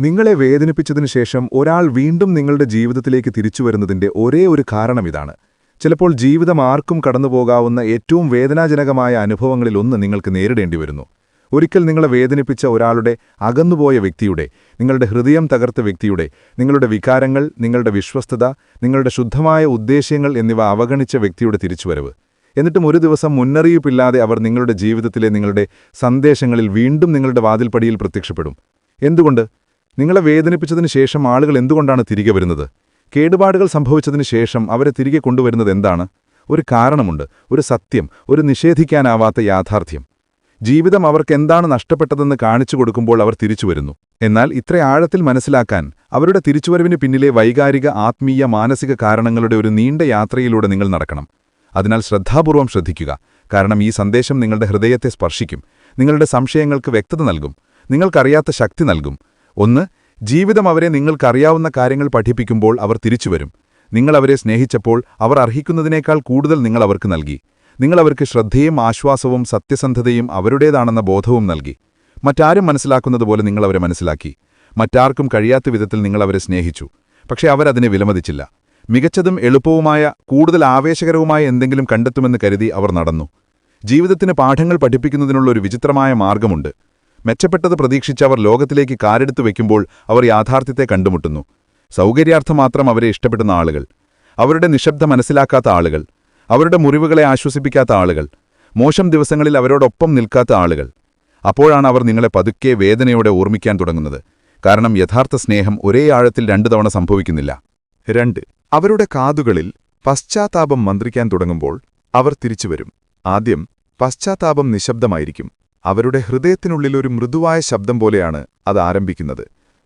നിങ്ങളെ വേദനിപ്പിച്ചതിനു ശേഷം ഒരാൾ വീണ്ടും നിങ്ങളുടെ ജീവിതത്തിലേക്ക് തിരിച്ചുവരുന്നതിന്റെ ഒരേ ഒരു കാരണം ഇതാണ്. ചിലപ്പോൾ ജീവിതം ആർക്കും കടന്നുപോകാവുന്ന ഏറ്റവും വേദനാജനകമായ അനുഭവങ്ങളിലൊന്ന് നിങ്ങൾക്ക് നേരിടേണ്ടി വരുന്നു. ഒരിക്കൽ നിങ്ങളെ വേദനിപ്പിച്ച ഒരാളുടെ അകന്നുപോയ വ്യക്തിയുടെ നിങ്ങളുടെ ഹൃദയം തകർത്ത വ്യക്തിയുടെ നിങ്ങളുടെ വികാരങ്ങൾ നിങ്ങളുടെ വിശ്വസ്തത നിങ്ങളുടെ ശുദ്ധമായ ഉദ്ദേശ്യങ്ങൾ എന്നിവ അവഗണിച്ച വ്യക്തിയുടെ തിരിച്ചുവരവ്. എന്നിട്ടും ഒരു ദിവസം മുന്നറിയിപ്പില്ലാതെ അവർ നിങ്ങളുടെ ജീവിതത്തിലെ നിങ്ങളുടെ സന്ദേശങ്ങളിൽ വീണ്ടും നിങ്ങളുടെ വാതിൽപ്പടിയിൽ പ്രത്യക്ഷപ്പെടും. എന്തുകൊണ്ട്? നിങ്ങളെ വേദനിപ്പിച്ചതിന് ശേഷം ആളുകൾ എന്തുകൊണ്ടാണ് തിരികെ വരുന്നത്? കേടുപാടുകൾ സംഭവിച്ചതിന് ശേഷം അവരെ തിരികെ കൊണ്ടുവരുന്നത് എന്താണ്? ഒരു കാരണമുണ്ട് ഒരു സത്യം ഒരു നിഷേധിക്കാനാവാത്ത യാഥാർത്ഥ്യം. ജീവിതം അവർക്ക് എന്താണ് നഷ്ടപ്പെട്ടതെന്ന് കാണിച്ചു കൊടുക്കുമ്പോൾ അവർ തിരിച്ചു വരുന്നു. എന്നാൽ ഇത്ര ആഴത്തിൽ മനസ്സിലാക്കാൻ അവരുടെ തിരിച്ചുവരവിന് പിന്നിലെ വൈകാരിക ആത്മീയ മാനസിക കാരണങ്ങളുടെ ഒരു നീണ്ട യാത്രയിലൂടെ നിങ്ങൾ നടക്കണം. അതിനാൽ ശ്രദ്ധാപൂർവം ശ്രദ്ധിക്കുക. കാരണം ഈ സന്ദേശം നിങ്ങളുടെ ഹൃദയത്തെ സ്പർശിക്കും. നിങ്ങളുടെ സംശയങ്ങൾക്ക് വ്യക്തത നൽകും. നിങ്ങൾക്കറിയാത്ത ശക്തി നൽകും. ഒന്ന് ജീവിതം അവരെ നിങ്ങൾക്കറിയാവുന്ന കാര്യങ്ങൾ പഠിപ്പിക്കുമ്പോൾ അവർ തിരിച്ചുവരും. നിങ്ങളവരെ സ്നേഹിച്ചപ്പോൾ അവർ അർഹിക്കുന്നതിനേക്കാൾ കൂടുതൽ നിങ്ങൾ അവർക്ക് നൽകി. നിങ്ങളവർക്ക് ശ്രദ്ധയും ആശ്വാസവും സത്യസന്ധതയും അവരുടേതാണെന്ന ബോധവും നൽകി. മറ്റാരും മനസ്സിലാക്കുന്നതുപോലെ നിങ്ങൾ അവരെ മനസ്സിലാക്കി. മറ്റാർക്കും കഴിയാത്ത വിധത്തിൽ നിങ്ങൾ അവരെ സ്നേഹിച്ചു. പക്ഷേ അവരതിനെ വിലമതിച്ചില്ല. മികച്ചതും എളുപ്പവുമായ കൂടുതൽ ആവേശകരവുമായ എന്തെങ്കിലും കണ്ടെത്തുമെന്ന് കരുതി അവർ നടന്നു. ജീവിതത്തിന് പാഠങ്ങൾ പഠിപ്പിക്കുന്നതിനുള്ള ഒരു വിചിത്രമായ മാർഗമുണ്ട്. മെച്ചപ്പെട്ടത് പ്രതീക്ഷിച്ച് അവർ ലോകത്തിലേക്ക് കാരെടുത്തു വയ്ക്കുമ്പോൾ അവർ യാഥാർത്ഥ്യത്തെ കണ്ടുമുട്ടുന്നു. സൗകര്യാർത്ഥം മാത്രം അവരെ ഇഷ്ടപ്പെടുന്ന ആളുകൾ. അവരുടെ നിശബ്ദ മനസ്സിലാക്കാത്ത ആളുകൾ. അവരുടെ മുറിവുകളെ ആശ്വസിപ്പിക്കാത്ത ആളുകൾ. മോശം ദിവസങ്ങളിൽ അവരോടൊപ്പം നിൽക്കാത്ത ആളുകൾ. അപ്പോഴാണ് അവർ നിങ്ങളെ പതുക്കെ വേദനയോടെ ഓർമ്മിക്കാൻ തുടങ്ങുന്നത്. കാരണം യഥാർത്ഥ സ്നേഹം ഒരേ ആഴത്തിൽ രണ്ടു തവണ സംഭവിക്കുന്നില്ല. രണ്ട്. അവരുടെ കാതുകളിൽ പശ്ചാത്താപം മന്ത്രിക്കാൻ തുടങ്ങുമ്പോൾ അവർ തിരിച്ചുവരും. ആദ്യം പശ്ചാത്താപം നിശബ്ദമായിരിക്കും. അവരുടെ ഹൃദയത്തിനുള്ളിലൊരു മൃദുവായ ശബ്ദം പോലെയാണ് അത് ആരംഭിക്കുന്നത്.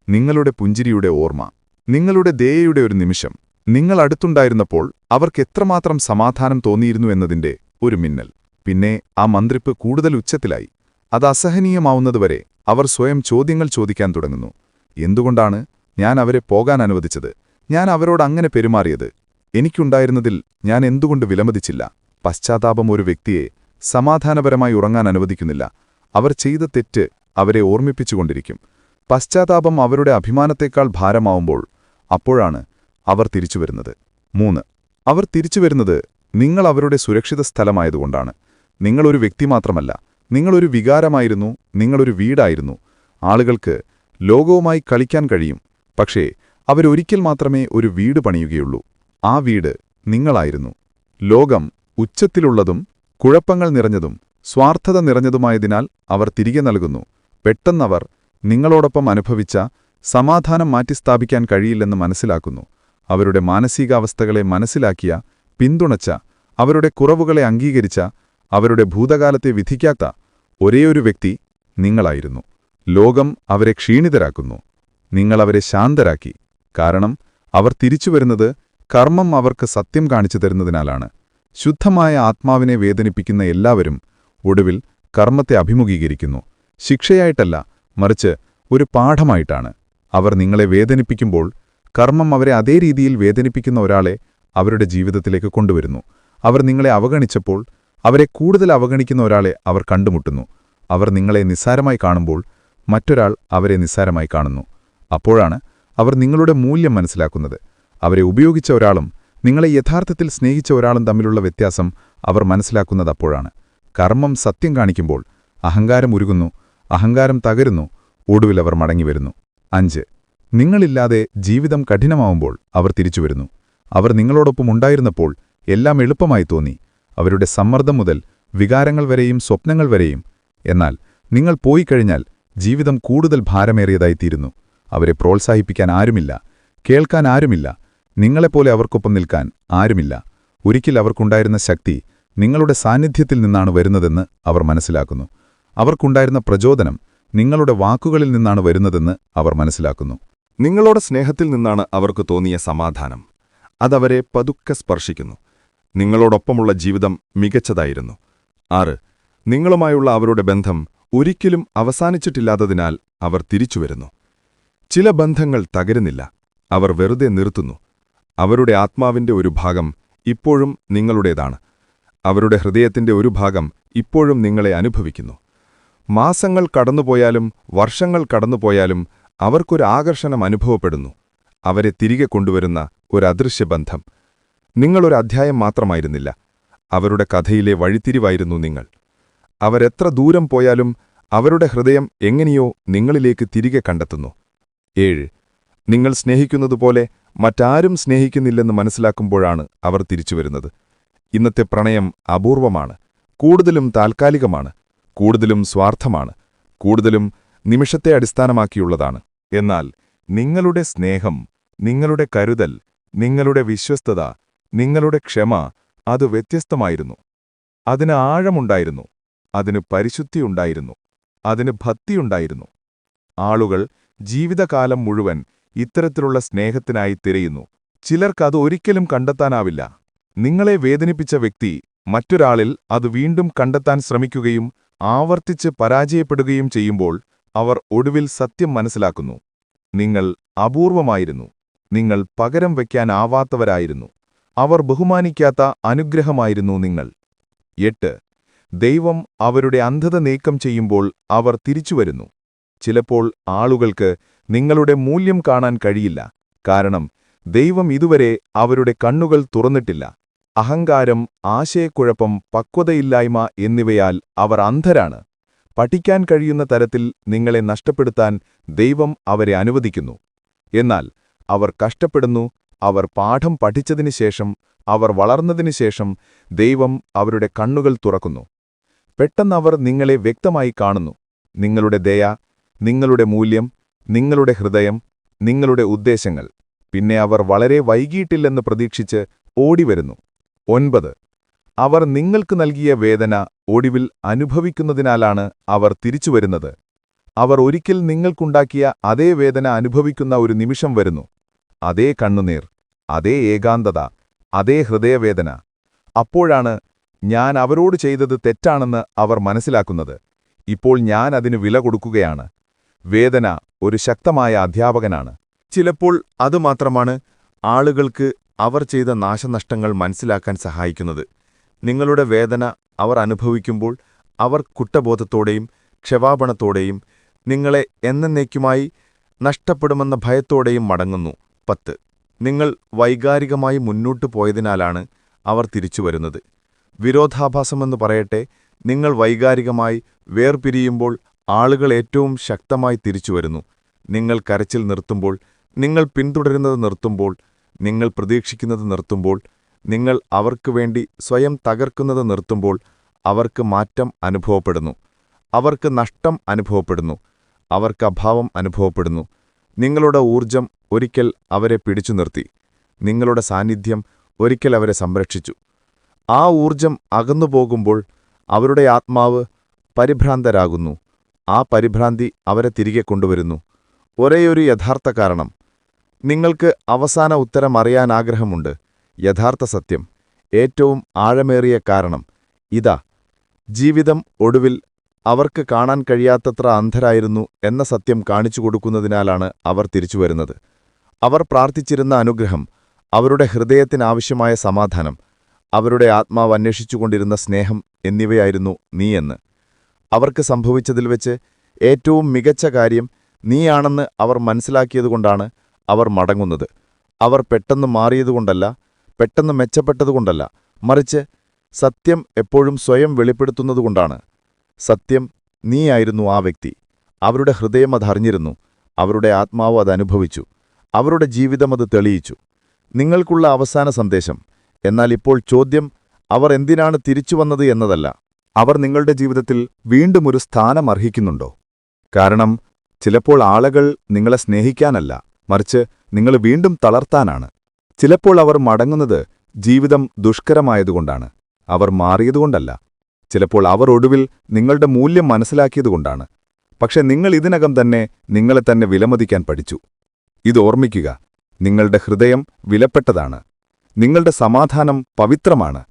നിങ്ങളുടെ പുഞ്ചിരിയുടെ ഓർമ്മ. നിങ്ങളുടെ ദയയുടെ ഒരു നിമിഷം. നിങ്ങൾ അടുത്തുണ്ടായിരുന്നപ്പോൾ അവർക്ക് എത്രമാത്രം സമാധാനം തോന്നിയിരുന്നു എന്നതിന്റെ ഒരു മിന്നൽ. പിന്നെ ആ മന്ത്രിപ്പ് കൂടുതൽ ഉച്ചത്തിലായി. അത് അസഹനീയമാവുന്നതുവരെ അവർ സ്വയം ചോദ്യങ്ങൾ ചോദിക്കാൻ തുടങ്ങുന്നു. എന്തുകൊണ്ടാണ് ഞാൻ അവരെ പോകാൻ അനുവദിച്ചത്? ഞാൻ അവരോട് അങ്ങനെ പെരുമാറിയത്. എനിക്കുണ്ടായിരുന്നതിൽ ഞാൻ എന്തുകൊണ്ട് വിലമതിച്ചില്ല? പശ്ചാത്താപം ഒരു വ്യക്തിയെ സമാധാനപരമായി ഉറങ്ങാൻ അനുവദിക്കുന്നില്ല. അവർ ചെയ്ത തെറ്റ് അവരെ ഓർമ്മിപ്പിച്ചുകൊണ്ടിരിക്കും. പശ്ചാത്താപം അവരുടെ അഭിമാനത്തേക്കാൾ ഭാരമാവുമ്പോൾ അപ്പോഴാണ് അവർ തിരിച്ചുവരുന്നത്. മൂന്ന്. അവർ തിരിച്ചുവരുന്നത് നിങ്ങൾ അവരുടെ സുരക്ഷിത സ്ഥലമായതുകൊണ്ടാണ്. നിങ്ങളൊരു വ്യക്തി മാത്രമല്ല. നിങ്ങളൊരു വികാരമായിരുന്നു. നിങ്ങളൊരു വീടായിരുന്നു. ആളുകൾക്ക് ലോകവുമായി കളിക്കാൻ കഴിയും. പക്ഷേ അവരൊരിക്കൽ മാത്രമേ ഒരു വീട് പണിയുകയുള്ളൂ. ആ വീട് നിങ്ങളായിരുന്നു. ലോകം ഉച്ചത്തിലുള്ളതും കുഴപ്പങ്ങൾ നിറഞ്ഞതും സ്വാർത്ഥത നിറഞ്ഞതുമായതിനാൽ അവർ തിരികെ നൽകുന്നു. പെട്ടെന്നവർ നിങ്ങളോടൊപ്പം അനുഭവിച്ച സമാധാനം മാറ്റിസ്ഥാപിക്കാൻ കഴിയില്ലെന്ന് മനസ്സിലാക്കുന്നു. അവരുടെ മാനസികാവസ്ഥകളെ മനസ്സിലാക്കിയ പിന്തുണച്ച അവരുടെ കുറവുകളെ അംഗീകരിച്ച അവരുടെ ഭൂതകാലത്തെ വിധിക്കാത്ത ഒരേയൊരു വ്യക്തി നിങ്ങളായിരുന്നു. ലോകം അവരെ ക്ഷീണിതരാക്കുന്നു. നിങ്ങളവരെ ശാന്തരാക്കി. കാരണം അവർ തിരിച്ചുവരുന്നത് കർമ്മം അവർക്ക് സത്യം കാണിച്ചു തരുന്നതിനാലാണ്. ശുദ്ധമായ ആത്മാവിനെ വേദനിപ്പിക്കുന്ന എല്ലാവരും ഒടുവിൽ കർമ്മത്തെ അഭിമുഖീകരിക്കുന്നു. ശിക്ഷയായിട്ടല്ല മറിച്ച് ഒരു പാഠമായിട്ടാണ്. അവർ നിങ്ങളെ വേദനിപ്പിക്കുമ്പോൾ കർമ്മം അവരെ അതേ രീതിയിൽ വേദനിപ്പിക്കുന്ന ഒരാളെ അവരുടെ ജീവിതത്തിലേക്ക് കൊണ്ടുവരുന്നു. അവർ നിങ്ങളെ അവഗണിച്ചപ്പോൾ അവരെ കൂടുതൽ അവഗണിക്കുന്ന ഒരാളെ അവർ കണ്ടുമുട്ടുന്നു. അവർ നിങ്ങളെ നിസ്സാരമായി കാണുമ്പോൾ മറ്റൊരാൾ അവരെ നിസ്സാരമായി കാണുന്നു. അപ്പോഴാണ് അവർ നിങ്ങളുടെ മൂല്യം മനസ്സിലാക്കുന്നത്. അവരെ ഉപയോഗിച്ച ഒരാളും നിങ്ങളെ യഥാർത്ഥത്തിൽ സ്നേഹിച്ച ഒരാളും തമ്മിലുള്ള വ്യത്യാസം അവർ മനസ്സിലാക്കുന്നത് അപ്പോഴാണ്. കർമ്മം സത്യം കാണിക്കുമ്പോൾ അഹങ്കാരം ഉരുകുന്നു അഹങ്കാരം തകരുന്നു ഒടുവിൽ അവർ മടങ്ങിവരുന്നു. അഞ്ച് നിങ്ങളില്ലാതെ ജീവിതം കഠിനമാവുമ്പോൾ അവർ തിരിച്ചുവരുന്നു. അവർ നിങ്ങളോടൊപ്പം ഉണ്ടായിരുന്നപ്പോൾ എല്ലാം എളുപ്പമായി തോന്നി. അവരുടെ സമ്മർദ്ദം മുതൽ വികാരങ്ങൾ വരെയും സ്വപ്നങ്ങൾ വരെയും. എന്നാൽ നിങ്ങൾ പോയി കഴിഞ്ഞാൽ ജീവിതം കൂടുതൽ ഭാരമേറിയതായിത്തീരുന്നു. അവരെ പ്രോത്സാഹിപ്പിക്കാൻ ആരുമില്ല കേൾക്കാൻ ആരുമില്ല നിങ്ങളെപ്പോലെ അവർക്കൊപ്പം നിൽക്കാൻ ആരുമില്ല. ഒരിക്കൽ അവർക്കുണ്ടായിരുന്ന ശക്തി നിങ്ങളുടെ സാന്നിധ്യത്തിൽ നിന്നാണ് വരുന്നതെന്ന് അവർ മനസ്സിലാക്കുന്നു. അവർക്കുണ്ടായിരുന്ന പ്രചോദനം നിങ്ങളുടെ വാക്കുകളിൽ നിന്നാണ് വരുന്നതെന്ന് അവർ മനസ്സിലാക്കുന്നു. നിങ്ങളുടെ സ്നേഹത്തിൽ നിന്നാണ് അവർക്ക് തോന്നിയ സമാധാനം. അതവരെ പതുക്കെ സ്പർശിക്കുന്നു. നിങ്ങളോടൊപ്പമുള്ള ജീവിതം മികച്ചതായിരുന്നു. ആറ് നിങ്ങളുമായുള്ള അവരുടെ ബന്ധം ഒരിക്കലും അവസാനിച്ചിട്ടില്ലാത്തതിനാൽ അവർ തിരിച്ചുവരുന്നു ചില ബന്ധങ്ങൾ തകരുന്നില്ല. അവർ വെറുതെ നിർത്തുന്നു. അവരുടെ ആത്മാവിന്റെ ഒരു ഭാഗം ഇപ്പോഴും നിങ്ങളുടേതാണ്. അവരുടെ ഹൃദയത്തിന്റെ ഒരു ഭാഗം ഇപ്പോഴും നിങ്ങളെ അനുഭവിക്കുന്നു. മാസങ്ങൾ കടന്നുപോയാലും വർഷങ്ങൾ കടന്നുപോയാലും അവർക്കൊരു ആകർഷണം അനുഭവപ്പെടുന്നു. അവരെ തിരികെ കൊണ്ടുവരുന്ന ഒരു അദൃശ്യബന്ധം നിങ്ങളൊരു അധ്യായം മാത്രമായിരുന്നില്ല. അവരുടെ കഥയിലെ വഴിത്തിരിവായിരുന്നു നിങ്ങൾ. അവരെത്ര ദൂരം പോയാലും അവരുടെ ഹൃദയം എങ്ങനെയോ നിങ്ങളിലേക്ക് തിരികെ കണ്ടെത്തുന്നു. ഏഴ്. നിങ്ങൾ സ്നേഹിക്കുന്നതുപോലെ മറ്റാരും സ്നേഹിക്കുന്നില്ലെന്ന് മനസ്സിലാക്കുമ്പോഴാണ് അവർ തിരിച്ചുവരുന്നത്. ഇന്നത്തെ പ്രണയം അപൂർവമാണ് കൂടുതലും താൽക്കാലികമാണ് കൂടുതലും സ്വാർത്ഥമാണ് കൂടുതലും നിമിഷത്തെ അടിസ്ഥാനമാക്കിയുള്ളതാണ്. എന്നാൽ നിങ്ങളുടെ സ്നേഹം നിങ്ങളുടെ കരുതൽ നിങ്ങളുടെ വിശ്വസ്തത നിങ്ങളുടെ ക്ഷമ അത് വ്യത്യസ്തമായിരുന്നു. അതിന് ആഴമുണ്ടായിരുന്നു അതിന് പരിശുദ്ധിയുണ്ടായിരുന്നു അതിന് ഭക്തിയുണ്ടായിരുന്നു ആളുകൾ ജീവിതകാലം മുഴുവൻ ഇത്തരത്തിലുള്ള സ്നേഹത്തിനായി തിരയുന്നു. ചിലർക്കത് ഒരിക്കലും കണ്ടെത്താനാവില്ല. നിങ്ങളെ വേദനിപ്പിച്ച വ്യക്തി മറ്റൊരാളിൽ അത് വീണ്ടും കണ്ടെത്താൻ ശ്രമിക്കുകയും ആവർത്തിച്ച് പരാജയപ്പെടുകയും ചെയ്യുമ്പോൾ അവർ ഒടുവിൽ സത്യം മനസ്സിലാക്കുന്നു. നിങ്ങൾ അപൂർവമായിരുന്നു. നിങ്ങൾ പകരം വയ്ക്കാനാവാത്തവരായിരുന്നു. അവർ ബഹുമാനിക്കാത്ത അനുഗ്രഹമായിരുന്നു നിങ്ങൾ. എട്ട്. ദൈവം അവരുടെ അന്ധത നീക്കം ചെയ്യുമ്പോൾ അവർ തിരിച്ചുവരുന്നു. ചിലപ്പോൾ ആളുകൾക്ക് നിങ്ങളുടെ മൂല്യം കാണാൻ കഴിയില്ല. കാരണം ദൈവം ഇതുവരെ അവരുടെ കണ്ണുകൾ തുറന്നിട്ടില്ല. അഹങ്കാരം ആശയക്കുഴപ്പം പക്വതയില്ലായ്മ എന്നിവയാൽ അവർ അന്ധരാണ്. പഠിക്കാൻ കഴിയുന്ന തരത്തിൽ നിങ്ങളെ നഷ്ടപ്പെടുത്താൻ ദൈവം അവരെ അനുവദിക്കുന്നു. എന്നാൽ അവർ കഷ്ടപ്പെടുന്നു അവർ പാഠം പഠിച്ചതിനു ശേഷം അവർ വളർന്നതിനു ശേഷം ദൈവം അവരുടെ കണ്ണുകൾ തുറക്കുന്നു. പെട്ടെന്നവർ നിങ്ങളെ വ്യക്തമായി കാണുന്നു. നിങ്ങളുടെ ദയ നിങ്ങളുടെ മൂല്യം നിങ്ങളുടെ ഹൃദയം നിങ്ങളുടെ ഉദ്ദേശങ്ങൾ. പിന്നെ അവർ വളരെ വൈകിയിട്ടില്ലെന്ന് പ്രതീക്ഷിച്ച് ഓടിവരുന്നു. ഒൻപത്. അവർ നിങ്ങൾക്ക് നൽകിയ വേദന ഒടുവിൽ അനുഭവിക്കുന്നതിനാലാണ് അവർ തിരിച്ചുവരുന്നത് അവർ ഒരിക്കൽ നിങ്ങൾക്കുണ്ടാക്കിയ അതേ വേദന അനുഭവിക്കുന്ന ഒരു നിമിഷം വരുന്നു. അതേ കണ്ണുനീർ അതേ ഏകാന്തത അതേ ഹൃദയവേദന. അപ്പോഴാണ് ഞാൻ അവരോട് ചെയ്തത് തെറ്റാണെന്ന് അവർ മനസ്സിലാക്കുന്നത്. ഇപ്പോൾ ഞാൻ അതിന് വില കൊടുക്കുകയാണ്. വേദന ഒരു ശക്തമായ അധ്യാപകനാണ്. ചിലപ്പോൾ അതുമാത്രമാണ് ആളുകൾക്ക് അവർ ചെയ്ത നാശനഷ്ടങ്ങൾ മനസ്സിലാക്കാൻ സഹായിക്കുന്നത്. നിങ്ങളുടെ വേദന അവർ അനുഭവിക്കുമ്പോൾ അവർ കുറ്റബോധത്തോടെയും ക്ഷവാപണത്തോടെയും നിങ്ങളെ എന്നേക്കുമായി നഷ്ടപ്പെടുമെന്ന ഭയത്തോടെയും മടങ്ങുന്നു. പത്ത്. നിങ്ങൾ വൈകാരികമായി മുന്നോട്ടു പോയതിനാലാണ് അവർ തിരിച്ചുവരുന്നത് വിരോധാഭാസമെന്ന് പറയട്ടെ നിങ്ങൾ വൈകാരികമായി വേർപിരിയുമ്പോൾ ആളുകൾ ഏറ്റവും ശക്തമായി തിരിച്ചുവരുന്നു നിങ്ങൾ കരച്ചിൽ നിർത്തുമ്പോൾ നിങ്ങൾ പിന്തുടരുന്നത് നിർത്തുമ്പോൾ നിങ്ങൾ പ്രതീക്ഷിക്കുന്നത് നിർത്തുമ്പോൾ നിങ്ങൾ അവർക്കു വേണ്ടി സ്വയം തകർക്കുന്നത് നിർത്തുമ്പോൾ അവർക്ക് മാറ്റം അനുഭവപ്പെടുന്നു. അവർക്ക് നഷ്ടം അനുഭവപ്പെടുന്നു. അവർക്ക് അഭാവം അനുഭവപ്പെടുന്നു. നിങ്ങളുടെ ഊർജം ഒരിക്കൽ അവരെ പിടിച്ചു നിർത്തി. നിങ്ങളുടെ സാന്നിധ്യം ഒരിക്കൽ അവരെ സംരക്ഷിച്ചു. ആ ഊർജം അകന്നുപോകുമ്പോൾ അവരുടെ ആത്മാവ് പരിഭ്രാന്തരാകുന്നു. ആ പരിഭ്രാന്തി അവരെ തിരികെ കൊണ്ടുവരുന്നു. ഒരേയൊരു യഥാർത്ഥ കാരണം നിങ്ങൾക്ക് അവസാന ഉത്തരം അറിയാൻ ആഗ്രഹമുണ്ട്. യഥാർത്ഥ സത്യം. ഏറ്റവും ആഴമേറിയ കാരണം. ഇതാ. ജീവിതം ഒടുവിൽ അവർക്ക് കാണാൻ കഴിയാത്തത്ര അന്ധരായിരുന്നു എന്ന സത്യം കാണിച്ചു കൊടുക്കുന്നതിനാലാണ് അവർ തിരിച്ചുവരുന്നത് അവർ പ്രാർത്ഥിച്ചിരുന്ന അനുഗ്രഹം അവരുടെ ഹൃദയത്തിനാവശ്യമായ സമാധാനം അവരുടെ ആത്മാവ് അന്വേഷിച്ചുകൊണ്ടിരുന്ന സ്നേഹം എന്നിവയായിരുന്നു നീയെന്ന് അവർക്ക് സംഭവിച്ചതിൽ വെച്ച് ഏറ്റവും മികച്ച കാര്യം നീയാണെന്ന് അവർ മനസ്സിലാക്കിയതുകൊണ്ടാണ് അവർ മടങ്ങുന്നത്. അവർ പെട്ടെന്ന് മാറിയതുകൊണ്ടല്ല പെട്ടെന്ന് മെച്ചപ്പെട്ടതുകൊണ്ടല്ല. മറിച്ച് സത്യം എപ്പോഴും സ്വയം വെളിപ്പെടുത്തുന്നതുകൊണ്ടാണ്. സത്യം നീയായിരുന്നു ആ വ്യക്തി. അവരുടെ ഹൃദയം അതറിഞ്ഞിരുന്നു അവരുടെ ആത്മാവ് അതനുഭവിച്ചു അവരുടെ ജീവിതം അത് തെളിയിച്ചു. നിങ്ങൾക്കുള്ള അവസാന സന്ദേശം. എന്നാൽ ഇപ്പോൾ ചോദ്യം അവർ എന്തിനാണ് തിരിച്ചുവന്നത് എന്നതല്ല. അവർ നിങ്ങളുടെ ജീവിതത്തിൽ വീണ്ടും ഒരു സ്ഥാനം അർഹിക്കുന്നുണ്ടോ? കാരണം ചിലപ്പോൾ ആളുകൾ നിങ്ങളെ സ്നേഹിക്കാനല്ല. മറിച്ച് നിങ്ങൾ വീണ്ടും തളർത്താനാണ്. ചിലപ്പോൾ അവർ മടങ്ങുന്നത് ജീവിതം ദുഷ്കരമായതുകൊണ്ടാണ്. അവർ മാറിയതുകൊണ്ടല്ല. ചിലപ്പോൾ അവർ ഒടുവിൽ നിങ്ങളുടെ മൂല്യം മനസ്സിലാക്കിയതുകൊണ്ടാണ്. പക്ഷെ നിങ്ങൾ ഇതിനകം തന്നെ നിങ്ങളെ തന്നെ വിലമതിക്കാൻ പഠിച്ചു. ഇത് ഓർമ്മിക്കുക നിങ്ങളുടെ ഹൃദയം വിലപ്പെട്ടതാണ്. നിങ്ങളുടെ സമാധാനം പവിത്രമാണ്.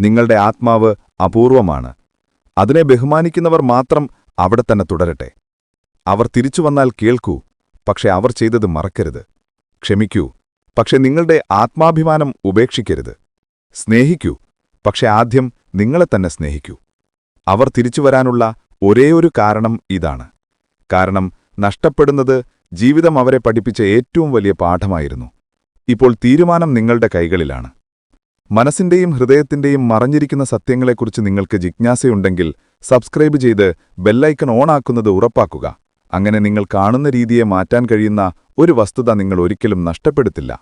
നിങ്ങളുടെ ആത്മാവ് അപൂർവമാണ്. അതിനെ ബഹുമാനിക്കുന്നവർ മാത്രം അവിടെ തന്നെ തുടരട്ടെ. അവർ തിരിച്ചുവന്നാൽ കേൾക്കൂ പക്ഷെ അവർ ചെയ്തത് മറക്കരുത്. ക്ഷമിക്കൂ. പക്ഷെ നിങ്ങളുടെ ആത്മാഭിമാനം ഉപേക്ഷിക്കരുത്. സ്നേഹിക്കൂ. പക്ഷെ ആദ്യം നിങ്ങളെ തന്നെ സ്നേഹിക്കൂ. അവർ തിരിച്ചു വരാനുള്ള ഒരേയൊരു കാരണം ഇതാണ്. കാരണം നഷ്ടപ്പെടുന്നത് ജീവിതം അവരെ പഠിപ്പിച്ച ഏറ്റവും വലിയ പാഠമായിരുന്നു. ഇപ്പോൾ തീരുമാനം നിങ്ങളുടെ കൈകളിലാണ്. മനസ്സിന്റെയും ഹൃദയത്തിന്റെയും മറഞ്ഞിരിക്കുന്ന സത്യങ്ങളെക്കുറിച്ച് നിങ്ങൾക്ക് ജിജ്ഞാസയുണ്ടെങ്കിൽ സബ്സ്ക്രൈബ് ചെയ്ത് ബെല്ലൈക്കൺ ഓണാക്കുന്നത് ഉറപ്പാക്കുക. അങ്ങനെ നിങ്ങൾ കാണുന്ന രീതിയെ മാറ്റാൻ കഴിയുന്ന ഒരു വസ്തുത നിങ്ങൾ ഒരിക്കലും നഷ്ടപ്പെടുത്തില്ല.